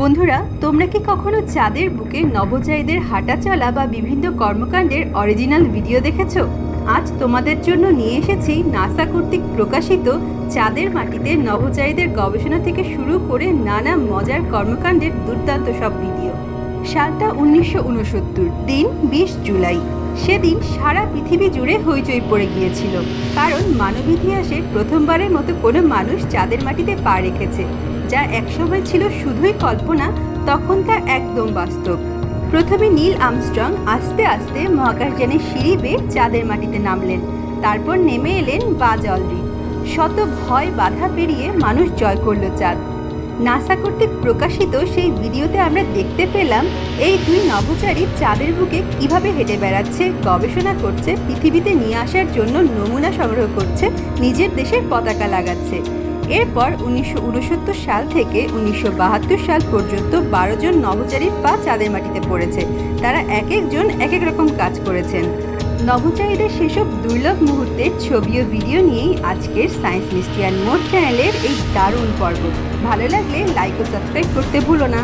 বন্ধুরা, তোমরা কি কখনো চাঁদের বুকে নবজায়ীদের হাঁটা চলা বা বিভিন্ন কর্মকাণ্ডের অরিজিনাল ভিডিও দেখেছ? আজ তোমাদের জন্য নিয়ে এসেছি নাসা কর্তৃক প্রকাশিত চাঁদের মাটিতে নবজায়ীদের গবেষণা থেকে শুরু করে নানা মজার কর্মকাণ্ডের দুর্দান্ত সব ভিডিও সালটা উনিশশো উনসত্তর, দিন বিশ জুলাই। সেদিন সারা পৃথিবী জুড়ে হইচই পড়ে গিয়েছিল। কারণ মানব ইতিহাসে প্রথমবারের মতো কোনো মানুষ চাঁদের মাটিতে পা রেখেছে। যা একসময় ছিল শুধুই কল্পনা তখন তা একদম বাস্তব। প্রথমে নীল আমস্ট্রং আস্তে আস্তে মহাকাশযানের সিঁড়ি বেয়ে চাঁদের মাটিতে নামলেন। তারপর নেমে এলেন বাজ অলরিন শত ভয়, বাধা পেরিয়ে মানুষ জয় করল চাঁদ। নাসা কর্তৃক প্রকাশিত সেই ভিডিওতে আমরা দেখতে পেলাম, এই দুই নভোচারী চাঁদের বুকে কীভাবে হেঁটে বেড়াচ্ছে, গবেষণা করছে, পৃথিবীতে নিয়ে আসার জন্য নমুনা সংগ্রহ করছে, নিজের দেশের পতাকা লাগাচ্ছে। এরপর উনিশশো উনসত্তর সাল থেকে উনিশশো বাহাত্তর সাল পর্যন্ত বারো জন নভোচারীর পা চাঁদের মাটিতে পড়েছে। তারা এক একজন এক এক রকম কাজ করেছেন। নভোচারীদের সেসব দুর্লভ মুহূর্তের ছবি ও ভিডিও নিয়েই আজকের সায়েন্স মিস্টিয়ান মোড চ্যানেলের এই দারুণ পর্ব। ভালো লাগলে লাইক ও সাবস্ক্রাইব করতে ভুলো না।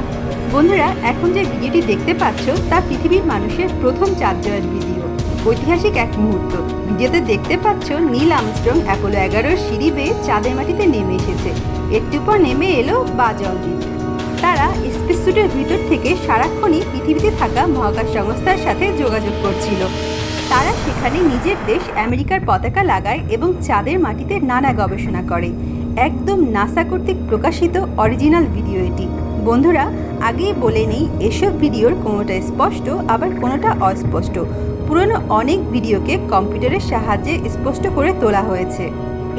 বন্ধুরা, এখন যে ভিডিওটি দেখতে পাচ্ছ, তা পৃথিবীর মানুষের প্রথম চাঁদ জয়ের ভিডিও। ঐতিহাসিক এক মুহূর্ত। ভিডিওতে দেখতে পাচ্ছ নীল আমস্ট্রং অ্যাপোলো এগারোর সিঁড়ি বেয়ে চাঁদের মাটিতে নেমে এসেছে। একটু পর নেমে এলো বাজ অলরিন তারা স্পেস স্যুটের ভিতর থেকে সারাক্ষণই পৃথিবীতে থাকা মহাকাশ সংস্থার সাথে যোগাযোগ করছিল। তারা সেখানে নিজের দেশ আমেরিকার পতাকা লাগায় এবং চাঁদের মাটিতে নানা গবেষণা করে। একদম নাসা কর্তৃক প্রকাশিত অরিজিনাল ভিডিও এটি। বন্ধুরা, আগেই বলে নেই, এসব ভিডিওর কোনোটা স্পষ্ট, আবার কোনোটা অস্পষ্ট। পুরনো অনেক ভিডিওকে কম্পিউটারের সাহায্যে স্পষ্ট করে তোলা হয়েছে।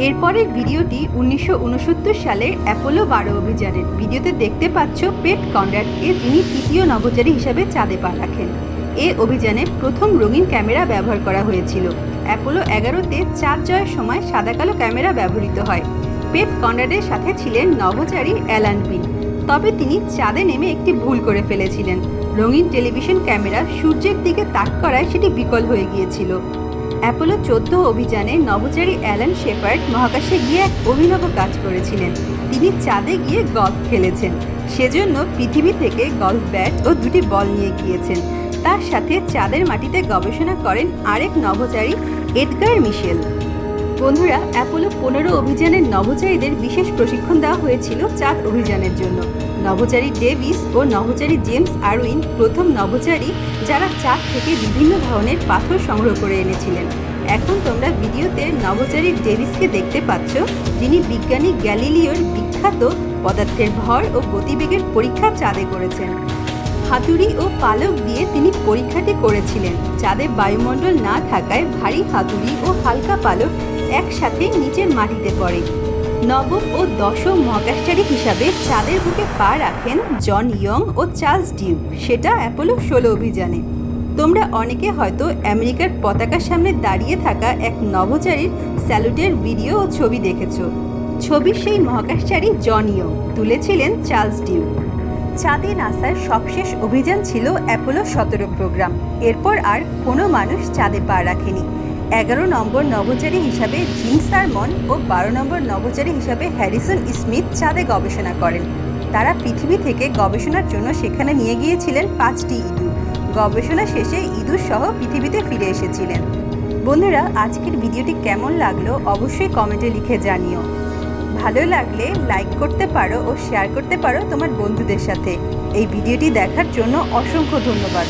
এরপরের ভিডিওটি উনিশশো উনসত্তর সালের অ্যাপোলো বারো অভিযানের। ভিডিওতে দেখতে পাচ্ছ পেট কনরাডকে যিনি তৃতীয় নভোচারী হিসাবে চাঁদে পা রাখেন। এ অভিযানে প্রথম রঙিন ক্যামেরা ব্যবহার করা হয়েছিল। অ্যাপোলো এগারোতে চাঁদ জয়ের সময় সাদা কালো ক্যামেরা ব্যবহৃত হয়। পেট কনরাডের সাথে ছিলেন নভোচারী অ্যালান পিন তবে তিনি চাঁদে নেমে একটি ভুল করে ফেলেছিলেন। রঙিন টেলিভিশন ক্যামেরা সূর্যের দিকে তাক করায় সেটি বিকল হয়ে গিয়েছিল। অ্যাপোলো চোদ্দ অভিযানে নভোচারী অ্যালান শেপার্ড মহাকাশে গিয়ে এক অভিনব কাজ করেছিলেন। তিনি চাঁদে গিয়ে গল্ফ খেলেছেন। সেজন্য পৃথিবী থেকে গল্ফ ব্যাট ও দুটি বল নিয়ে গিয়েছেন। তার সাথে চাঁদের মাটিতে গবেষণা করেন আরেক নভোচারী, এডগার মিশেল। বন্ধুরা, অ্যাপোলো পনেরো অভিযানের নভোচারীদের বিশেষ প্রশিক্ষণ দেওয়া হয়েছিল চাঁদ অভিযানের জন্য। নভোচারী ডেভিস ও নভোচারী জেমস আরউইন প্রথম নভোচারী যারা চাঁদ থেকে বিভিন্ন ধরনের পাথর সংগ্রহ করে এনেছিলেন। এখন তোমরা ভিডিওতে নভোচারী ডেভিসকে দেখতে পাচ্ছ, যিনি বিজ্ঞানী গ্যালিলিওর বিখ্যাত পদার্থের ভর ও গতিবেগের পরীক্ষা চাঁদে করেছেন। হাতুড়ি ও পালক দিয়ে তিনি পরীক্ষাটি করেছিলেন। চাঁদে বায়ুমণ্ডল না থাকায় ভারী হাতুড়ি ও হালকা পালক একসাথে নিচের মাটিতে পড়ে। নবম ও দশম মহাকাশচারী হিসাবে চাঁদের বুকে পা রাখেন জন ইয়ং ও চার্লস ডিউ। সেটা অ্যাপোলো ষোলো অভিযানে। তোমরা অনেকে হয়তো আমেরিকার পতাকার সামনে দাঁড়িয়ে থাকা এক নভোচারীর স্যালুটের ভিডিও ও ছবি দেখেছ। ছবির সেই মহাকাশচারী জন ইয়ং তুলেছিলেন চার্লস ডিউ। চাঁদে নাসার সবশেষ অভিযান ছিল অ্যাপোলো সতেরো প্রোগ্রাম। এরপর আর কোনো মানুষ চাঁদে পা রাখেনি। এগারো নম্বর নভোচারী হিসাবে জিম সারমন ও বারো নম্বর নভোচারী হিসাবে হ্যারিসন স্মিথ চাঁদে গবেষণা করেন। তারা পৃথিবী থেকে গবেষণার জন্য সেখানে নিয়ে গিয়েছিলেন পাঁচটি ইঁদুর। গবেষণা শেষে ইঁদুর সহ পৃথিবীতে ফিরে এসেছিলেন। বন্ধুরা, আজকের ভিডিওটি কেমন লাগল অবশ্যই কমেন্টে লিখে জানিও। ভালো লাগলে লাইক করতে পারো ও শেয়ার করতে পারো তোমার বন্ধুদের সাথে। এই ভিডিওটি দেখার জন্য অসংখ্য ধন্যবাদ।